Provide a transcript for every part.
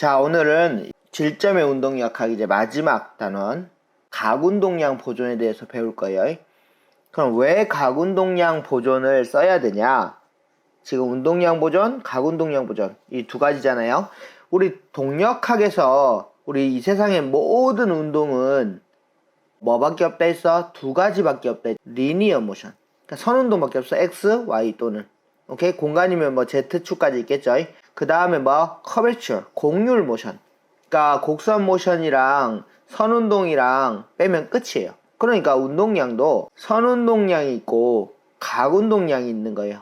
자, 오늘은 질점의 운동역학 이제 마지막 단원 각운동량 보존에 대해서 배울 거예요. 그럼 왜 각운동량 보존을 써야 되냐? 지금 운동량 보존, 각운동량 보존 이 두 가지잖아요. 우리 동력학에서 우리 이 세상의 모든 운동은 뭐밖에 없다 했어? 두 가지밖에 없다. 리니어 모션. 그러니까 선운동밖에 없어. X, Y 또는. 오케이? 공간이면 뭐 Z축까지 있겠죠. 그 다음에 뭐 커베처, 공률 모션. 그러니까 곡선 모션이랑 선 운동이랑 빼면 끝이에요. 그러니까 운동량도 선 운동량이 있고 각 운동량이 있는 거예요.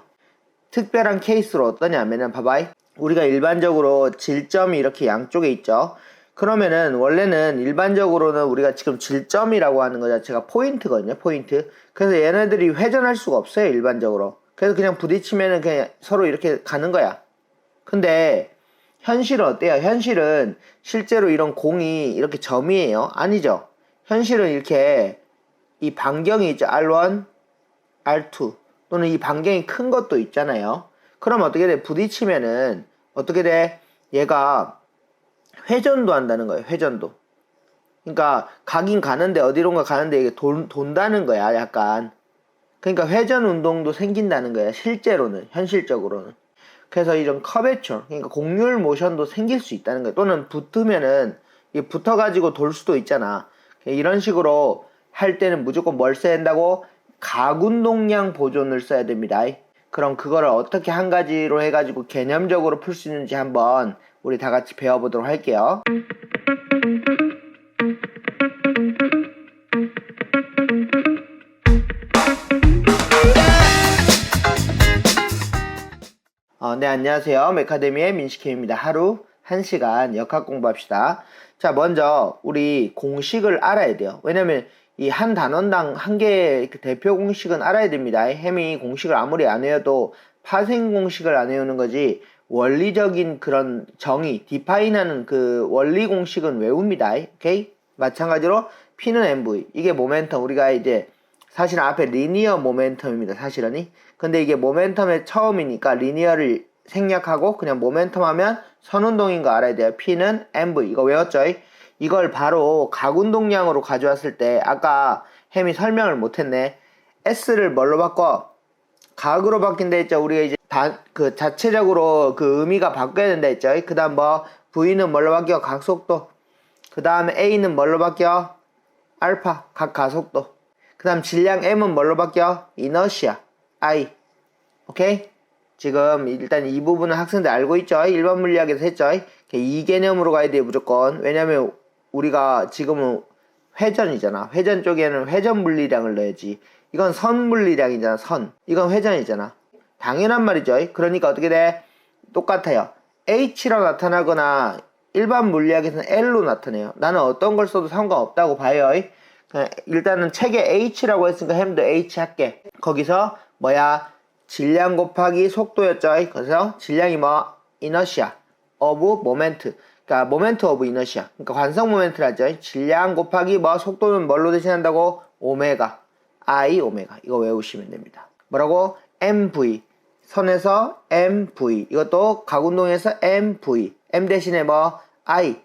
특별한 케이스로 어떠냐면은 봐봐요. 우리가 일반적으로 질점이 이렇게 양쪽에 있죠. 그러면은 원래는 일반적으로는 우리가 지금 질점이라고 하는 거 자체가 포인트거든요. 포인트. 그래서 얘네들이 회전할 수가 없어요. 일반적으로. 그래서 그냥 부딪히면은 그냥 서로 이렇게 가는 거야. 근데 현실은 어때요? 현실은 실제로 이런 공이 이렇게 점이에요? 아니죠. 현실은 이렇게 이 반경이 있죠. R1, R2 또는 이 반경이 큰 것도 있잖아요. 그럼 어떻게 돼? 부딪히면은 어떻게 돼? 얘가 회전도 한다는 거예요. 회전도. 그러니까 가긴 가는데 어디론가 가는데 이게 돈, 돈다는 거야. 약간. 그러니까 회전 운동도 생긴다는 거야. 실제로는 현실적으로는. 그래서 이런 커베처, 그러니까 공률 모션도 생길 수 있다는 거예요. 또는 붙으면은 이 붙어 가지고 돌 수도 있잖아. 이런 식으로 할 때는 무조건 뭘 써야 된다고? 가군동량 보존을 써야 됩니다. 그럼 그거를 어떻게 한 가지로 해 가지고 개념적으로 풀 수 있는지 한번 우리 다 같이 배워보도록 할게요. 네, 안녕하세요. 메카데미의 민식혜입니다. 하루 1시간 역학 공부합시다. 자, 먼저 우리 공식을 알아야 돼요. 왜냐면 이 한 단원당 한 개의 그 대표 공식은 알아야 됩니다. 햄이 공식을 아무리 안 외워도 파생 공식을 안 외우는 거지 원리적인 그런 정의, 디파인하는 그 원리 공식은 외웁니다. 오케이? 마찬가지로 P는 MV. 이게 모멘텀. 우리가 이제 사실 앞에 리니어 모멘텀입니다. 사실은이. 근데 이게 모멘텀의 처음이니까 리니어를 생략하고 그냥 모멘텀 하면 선운동인 거 알아야 돼요. P는 MV. 이거 외웠죠? 이걸 바로 각운동량으로 가져왔을 때 아까 햄이 설명을 못했네. S를 뭘로 바꿔? 각으로 바뀐다 했죠. 우리가 이제 다, 그 자체적으로 그 의미가 바뀌어야 된다 했죠. 그 다음 뭐 V는 뭘로 바뀌어? 각속도. 그 다음에 A는 뭘로 바뀌어? 알파, 각 가속도. 그 다음 질량 M은 뭘로 바뀌어? 이너시아, I. 오케이? 지금 일단 이 부분은 학생들 알고 있죠? 일반 물리학에서 했죠? 이 개념으로 가야 돼요, 무조건. 왜냐면 우리가 지금은 회전이잖아. 회전 쪽에는 회전 물리량을 넣어야지. 이건 선 물리량이잖아, 선. 이건 회전이잖아. 당연한 말이죠. 그러니까 어떻게 돼? 똑같아요. H로 나타나거나 일반 물리학에서는 L로 나타내요. 나는 어떤 걸 써도 상관없다고 봐요. 일단은 책에 H라고 했으니까 햄도 H 할게. 거기서 뭐야? 질량 곱하기 속도였죠. 그래서 질량이 뭐? 이너시아, 어브 모멘트. 그러니까 모멘트 오브 이너시아. 그러니까 관성 모멘트라죠. 질량 곱하기 뭐 속도는 뭘로 대신한다고? 오메가. I 오메가. 이거 외우시면 됩니다. 뭐라고? MV. 선에서 MV. 이것도 각운동에서 MV. M 대신에 뭐? I.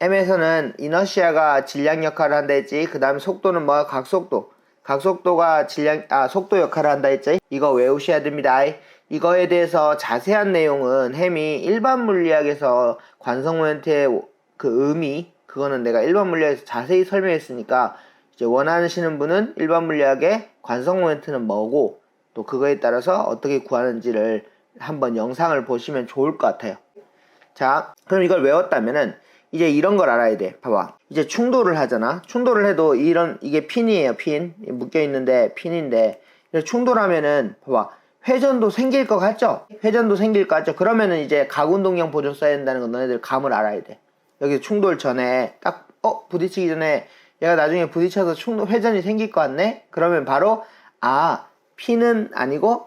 M에서는 이너시아가 질량 역할을 한다 했지. 그 다음에 속도는 뭐? 각속도. 각속도가 질량, 아, 속도 역할을 한다 했지. 이거 외우셔야 됩니다. 이거에 대해서 자세한 내용은 햄이 일반 물리학에서 관성 모멘트의 그 의미, 그거는 내가 일반 물리학에서 자세히 설명했으니까 이제 원하시는 분은 일반 물리학의 관성 모멘트는 뭐고 또 그거에 따라서 어떻게 구하는지를 한번 영상을 보시면 좋을 것 같아요. 자, 그럼 이걸 외웠다면은 이제 이런 걸 알아야 돼. 봐봐. 이제 충돌을 하잖아. 충돌을 해도 이런 이게 핀이에요. 핀 묶여 있는데 핀인데 충돌하면은 봐봐. 회전도 생길 것 같죠? 회전도 생길 것 같죠? 그러면은 이제 각운동량 보존 써야 된다는 건 너네들 감을 알아야 돼. 여기 충돌 전에 딱 어 부딪히기 전에 얘가 나중에 부딪혀서 충돌 회전이 생길 것 같네. 그러면 바로 아 P는 아니고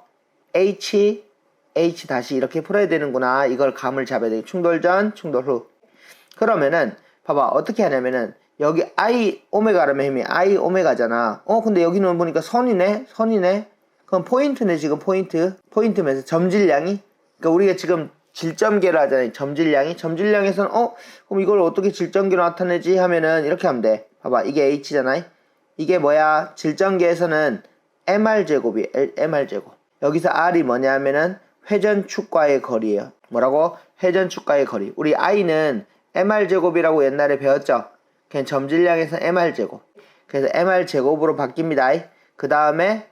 H H 다시 이렇게 풀어야 되는구나. 이걸 감을 잡아야 돼. 충돌 전, 충돌 후. 그러면은 봐봐 어떻게 하냐면은 여기 I 오메가라면 힘이 I 오메가잖아. 어 근데 여기는 보니까 선이네, 선이네. 그럼 포인트네 지금 포인트. 포인트면서 점질량이. 그러니까 우리가 지금 질점계를 하잖아요. 점질량이. 점질량에서는 어? 그럼 이걸 어떻게 질점계로 나타내지 하면은 이렇게 하면 돼. 봐봐. 이게 h잖아요. 이게 뭐야? 질점계에서는 mr 제곱이 mr 제곱. 여기서 r이 뭐냐 하면은 회전축과의 거리예요. 뭐라고? 회전축과의 거리. 우리 i는 mr 제곱이라고 옛날에 배웠죠. 그냥 점질량에서 mr 제곱. 그래서 mr 제곱으로 바뀝니다. 그 다음에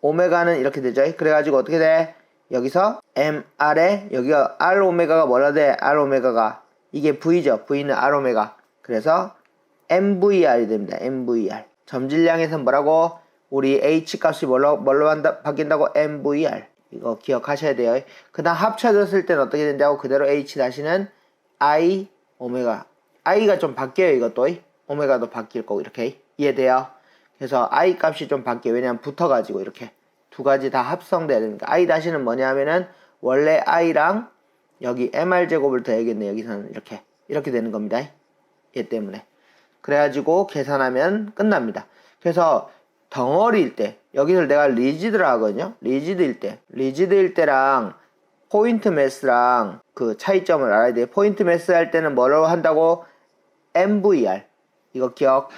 오메가는 이렇게 되죠. 그래가지고 어떻게 돼? 여기서 mr에 여기가 r 오메가가 뭐라 돼? r 오메가가 이게 v죠. v는 r 오메가. 그래서 mvr이 됩니다. mvr. 점질량에서 뭐라고? 우리 h 값이 뭘로 뭘로 한다, 바뀐다고? mvr. 이거 기억하셔야 돼요. 그 다음 합쳐졌을 때는 어떻게 된다고? 그대로 h 다시는 i 오메가. i가 좀 바뀌어요. 이것도. 오메가도 바뀔 거고 이렇게 이해돼요? 그래서 i 값이 좀 바뀌어요. 왜냐면 붙어가지고 이렇게 두 가지 다 합성돼야 되니까 i 다시는 뭐냐 하면은 원래 i랑 여기 mr 제곱을 더해야겠네 여기서는 이렇게 이렇게 되는 겁니다. 얘 때문에 그래가지고 계산하면 끝납니다. 그래서 덩어리일 때 여기서 내가 리지드라 하거든요. 리지드일 때 리지드일 때랑 포인트 매스랑 그 차이점을 알아야 돼요. 포인트 매스 할 때는 뭐라고 한다고 MVR 이거 기억.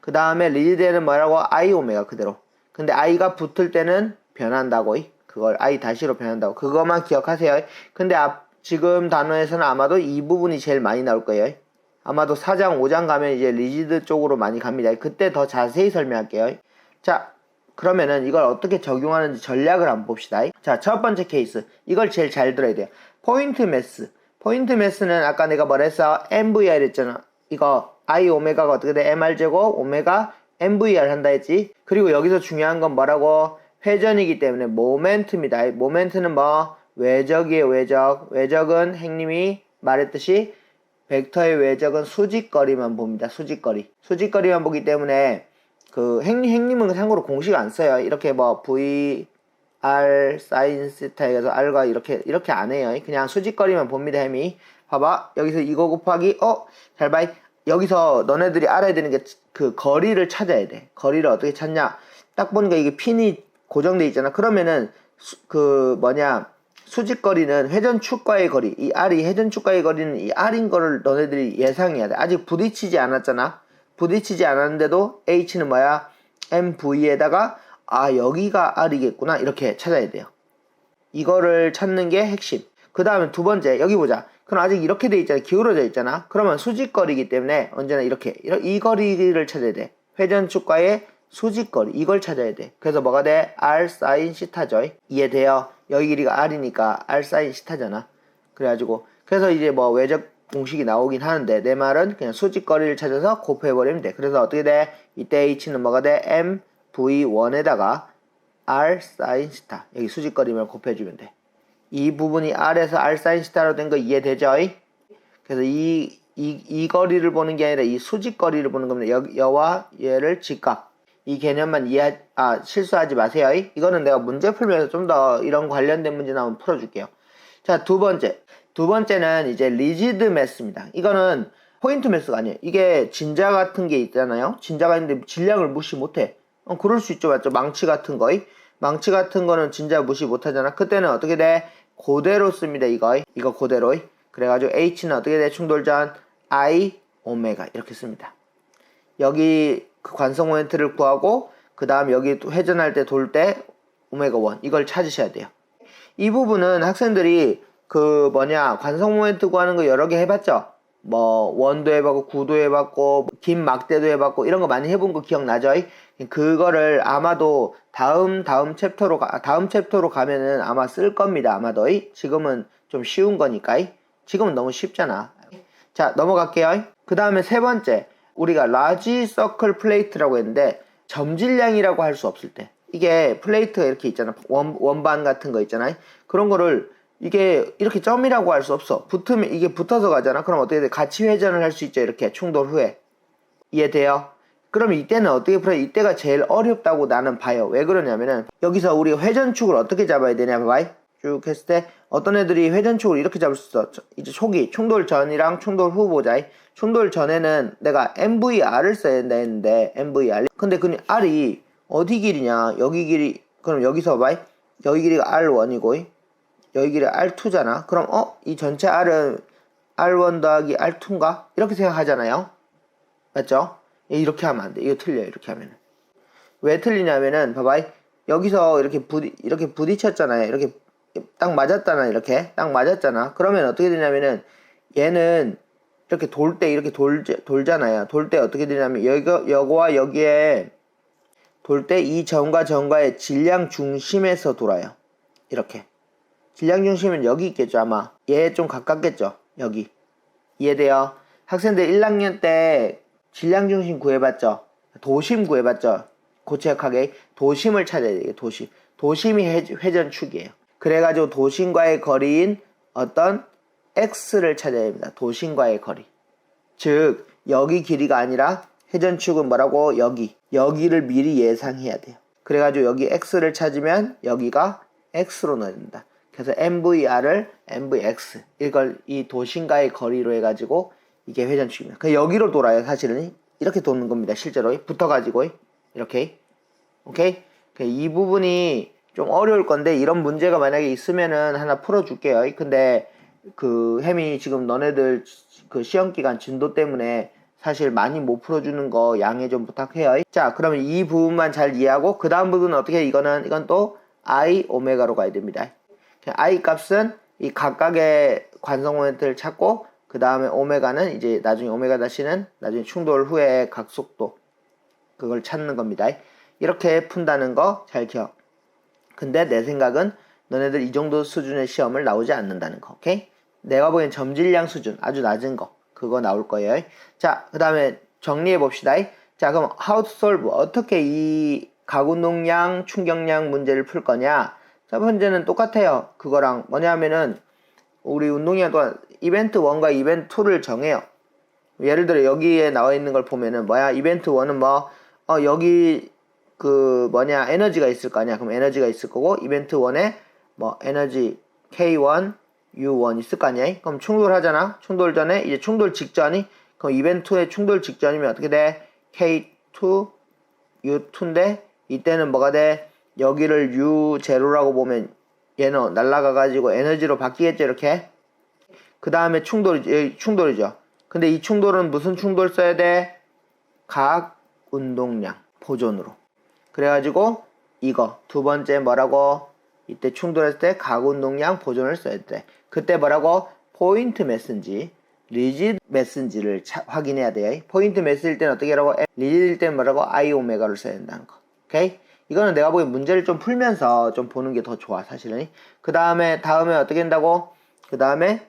그 다음에 리지드에는 뭐라고 I 오메가 그대로. 근데 I가 붙을 때는 변한다고. 그걸 I 다시로 변한다고. 그것만 기억하세요. 근데 앞, 지금 단어에서는 아마도 이 부분이 제일 많이 나올 거예요. 아마도 4장, 5장 가면 이제 리지드 쪽으로 많이 갑니다. 그때 더 자세히 설명할게요. 자, 그러면은 이걸 어떻게 적용하는지 전략을 한번 봅시다. 자, 첫 번째 케이스. 이걸 제일 잘 들어야 돼요. 포인트 매스. 포인트 매스는 아까 내가 뭐랬어? MVR 했잖아. 이거 I 오메가가 어떻게 돼? MR 제곱 오메가 MVR 한다 했지. 그리고 여기서 중요한 건 뭐라고? 회전이기 때문에 모멘트입니다. 모멘트는 뭐? 외적이에요, 외적. 외적은 행님이 말했듯이 벡터의 외적은 수직거리만 봅니다. 수직거리. 수직거리만 보기 때문에 그 행님, 행님은 참고로 공식 안 써요. 이렇게 뭐 V, R, 사인 시타에서 R과 이렇게, 이렇게 안 해요. 그냥 수직거리만 봅니다, 햄이. 봐봐. 여기서 이거 곱하기, 어? 잘 봐. 여기서 너네들이 알아야 되는 게 그 거리를 찾아야 돼. 거리를 어떻게 찾냐? 딱 보니까 이게 핀이 고정돼 있잖아. 그러면은 수, 그 뭐냐? 수직거리는 회전축과의 거리, 이 R이 회전축과의 거리는 이 R인 거를 너네들이 예상해야 돼. 아직 부딪히지 않았잖아. 부딪히지 않았는데도 H는 뭐야? MV에다가 아 여기가 R이겠구나 이렇게 찾아야 돼요. 이거를 찾는 게 핵심. 그 다음에 두 번째 여기 보자. 그럼 아직 이렇게 돼 있잖아. 기울어져 있잖아. 그러면 수직거리이기 때문에 언제나 이렇게 이 거리를 찾아야 돼. 회전축과의 수직거리 이걸 찾아야 돼. 그래서 뭐가 돼? R 사인 시타죠. 이해돼요? 여기 길이가 R이니까 R 사인 시타잖아. 그래가지고 그래서 이제 뭐 외적 공식이 나오긴 하는데 내 말은 그냥 수직거리를 찾아서 곱해버리면 돼. 그래서 어떻게 돼? 이때 H는 뭐가 돼? M V1에다가 R 사인 시타 여기 수직거리를 곱해주면 돼. 이 부분이 R에서 R 사인 시타로 된 거 이해되죠? 그래서 이, 이, 이 거리를 보는 게 아니라 이 수직거리를 보는 겁니다. 여, 여와 얘를 직각. 이 개념만 이해, 아, 실수하지 마세요. 이거는 내가 문제 풀면서 좀 더 이런 관련된 문제 나오면 풀어줄게요. 자, 두 번째. 두 번째는 이제 리지드 매스입니다. 이거는 포인트 매스가 아니에요. 이게 진자 같은 게 있잖아요. 진자가 있는데 질량을 무시 못해. 어, 그럴 수 있죠. 맞죠? 망치 같은 거. 망치 같은 거는 진짜 무시 못하잖아. 그때는 어떻게 돼? 그대로 씁니다. 이거. 이거 그대로. 그래가지고 H는 어떻게 돼? 충돌전 I 오메가 이렇게 씁니다. 여기 그 관성 모멘트를 구하고 그 다음 여기 또 회전할 때 돌 때 오메가 1 이걸 찾으셔야 돼요. 이 부분은 학생들이 그 뭐냐 관성 모멘트 구하는 거 여러 개 해봤죠? 뭐 원도 해봤고 구도 해봤고 긴 막대도 해봤고 이런 거 많이 해본 거 기억나죠? 그거를 아마도 다음 다음 챕터로 가, 다음 챕터로 가면은 아마 쓸 겁니다 아마도. 지금은 좀 쉬운 거니까. 지금은 너무 쉽잖아. 자 넘어갈게요. 그 다음에 세 번째. 우리가 라지 서클 플레이트라고 했는데 점질량이라고 할 수 없을 때. 이게 플레이트가 이렇게 있잖아. 원, 원반 같은 거 있잖아요 그런 거를 이게 이렇게 점이라고 할 수 없어 붙으면 이게 붙어서 가잖아 그럼 어떻게 돼 같이 회전을 할 수 있죠 이렇게 충돌 후에 이해돼요? 그럼 이때는 어떻게 풀어요? 이때가 제일 어렵다고 나는 봐요. 왜 그러냐면은 여기서 우리 회전축을 어떻게 잡아야 되냐 봐봐요. 쭉 했을 때 어떤 애들이 회전축을 이렇게 잡을 수 있어. 이제 초기 충돌 전이랑 충돌 후 보자. 충돌 전에는 내가 MVR을 써야 된다 했는데 MVR. 근데 그 R이 어디 길이냐? 여기 길이 그럼 여기서 봐요. 여기 길이가 R1이고 여기 길이 R2잖아. 그럼 어? 이 전체 R은 R1 더하기 R2인가? 이렇게 생각하잖아요. 맞죠? 예, 이렇게 하면 안 돼. 이거 틀려요. 이렇게 하면은. 왜 틀리냐면은 봐봐. 여기서 이렇게 부딪 이렇게 부딪혔잖아요. 이렇게 딱 맞았잖아. 이렇게 딱 맞았잖아. 그러면 어떻게 되냐면은 얘는 이렇게 돌 때 이렇게 돌 돌잖아요. 돌 때 어떻게 되냐면 여기 여기와 여기에 돌 때 이 점과 점과의 질량 중심에서 돌아요. 이렇게. 질량 중심은 여기 있겠죠, 아마. 얘 좀 가깝겠죠, 여기. 이해돼요? 학생들 1학년 때 질량 중심 구해봤죠? 도심 구해봤죠? 고체역하게 도심을 찾아야 돼요, 도심. 도심이 회- 회전축이에요. 그래가지고 도심과의 거리인 어떤 x를 찾아야 됩니다. 도심과의 거리. 즉, 여기 길이가 아니라 회전축은 뭐라고? 여기. 여기를 미리 예상해야 돼요. 그래가지고 여기 x를 찾으면 여기가 x로 넣어야 된다. 그래서 MVR을 MVX 이걸 이 도심과의 거리로 해가지고 이게 회전축입니다. 그 여기로 돌아요. 사실은 이렇게 도는 겁니다. 실제로 붙어가지고 이렇게 오케이 그이 부분이 좀 어려울 건데 이런 문제가 만약에 있으면은 하나 풀어줄게요. 근데 그 햄이 지금 너네들 그 시험 기간 진도 때문에 사실 많이 못 풀어주는 거 양해 좀 부탁해요. 자, 그러면 이 부분만 잘 이해하고 그 다음 부분은 어떻게 해? 이거는 이건 또 i 오메가로 가야 됩니다. I 값은 이 각각의 관성 모멘트를 찾고 그 다음에 오메가는 이제 나중에 오메가 다시는 나중에 충돌 후에 각속도 그걸 찾는 겁니다. 이렇게 푼다는 거 잘 기억. 근데 내 생각은 너네들 이 정도 수준의 시험을 나오지 않는다는 거. 오케이? 내가 보기엔 점질량 수준 아주 낮은 거 그거 나올 거예요. 자, 그 다음에 정리해 봅시다. 자, 그럼 to solve 어떻게 이 가운동량, 충격량 문제를 풀 거냐? 첫 번째는 똑같아요. 그거랑 뭐냐면은 우리 운동량 동안 이벤트 1과 이벤트 2를 정해요. 예를 들어 여기에 나와 있는 걸 보면은 뭐야? 이벤트 1은 뭐 어, 여기 그 뭐냐 에너지가 있을 거 아니야. 그럼 에너지가 있을 거고 이벤트 1에 뭐 에너지 K1, U1 있을 거 아니야. 그럼 충돌하잖아. 충돌 전에 이제 충돌 직전이 그럼 이벤트 2의 충돌 직전이면 어떻게 돼? K2, U2인데 이때는 뭐가 돼? 여기를 U0라고 보면 얘는 날아가 가지고 에너지로 바뀌겠죠 이렇게. 그 다음에 충돌이 여기 충돌이죠. 근데 이 충돌은 무슨 충돌 써야 돼? 각 운동량 보존으로. 그래가지고 이거 두 번째 뭐라고 이때 충돌했을 때 각 운동량 보존을 써야 돼. 그때 뭐라고 포인트 메신지 리지드 메신지를 차- 확인해야 돼요. 포인트 메시지일 때는 어떻게 하라고? 리지드일 때는 뭐라고? I 오메가를 써야 된다는 거. 오케이? 이거는 내가 보기엔 문제를 좀 풀면서 좀 보는 게 더 좋아, 사실은. 그 다음에, 다음에 어떻게 한다고? 그 다음에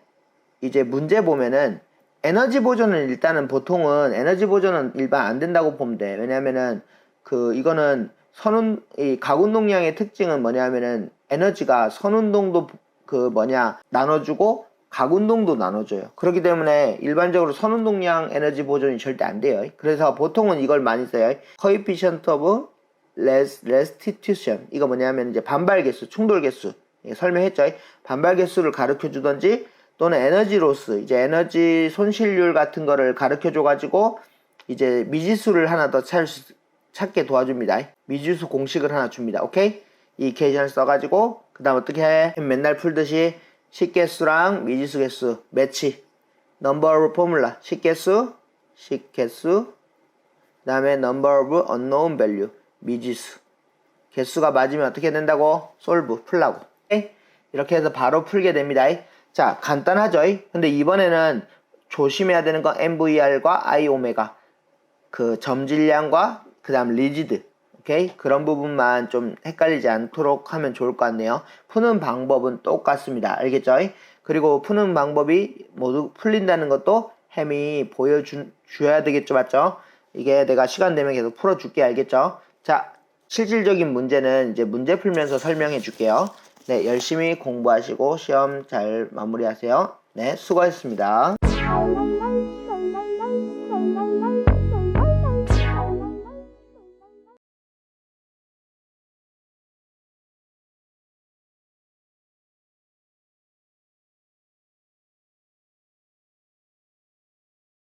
이제 문제 보면은 에너지 보존은 일단은 보통은 에너지 보존은 일반 안 된다고 보면 돼. 왜냐면은 그 이거는 선운 이 가운동량의 특징은 뭐냐면은 에너지가 선운동도 그 뭐냐 나눠주고 가운동도 나눠줘요. 그렇기 때문에 일반적으로 선운동량 에너지 보존이 절대 안 돼요. 그래서 보통은 이걸 많이 써요. of res- restitution 이거 뭐냐면 이제 반발 개수, 충돌 개수 예, 설명했죠. 반발 개수를 가르쳐 주던지 또는 에너지 로스 이제 에너지 손실률 같은 거를 가르쳐 줘 가지고 이제 미지수를 하나 더 수, 찾게 도와줍니다. 미지수 공식을 하나 줍니다. 오케이? 이 이케이션을 써가지고 그 다음 어떻게 해? 맨날 풀듯이 식개수랑 미지수 개수 매치 number of formula 식개수 식개수 그 다음에 number of unknown value 미지수. 개수가 맞으면 어떻게 된다고? 솔브 풀라고. 오케이? 이렇게 해서 바로 풀게 됩니다. 자 간단하죠? 근데 이번에는 조심해야 되는 건 MVR과 I 오메가. 그 점질량과 그 다음 리지드. 오케이? 그런 부분만 좀 헷갈리지 않도록 하면 좋을 것 같네요. 푸는 방법은 똑같습니다. 알겠죠? 그리고 푸는 방법이 모두 풀린다는 것도 햄이 보여줘야 되겠죠? 맞죠? 이게 내가 시간 되면 계속 풀어줄게. 알겠죠 자 실질적인 문제는 이제 문제 풀면서 설명해 줄게요. 네 열심히 공부하시고 시험 잘 마무리하세요. 네 수고하셨습니다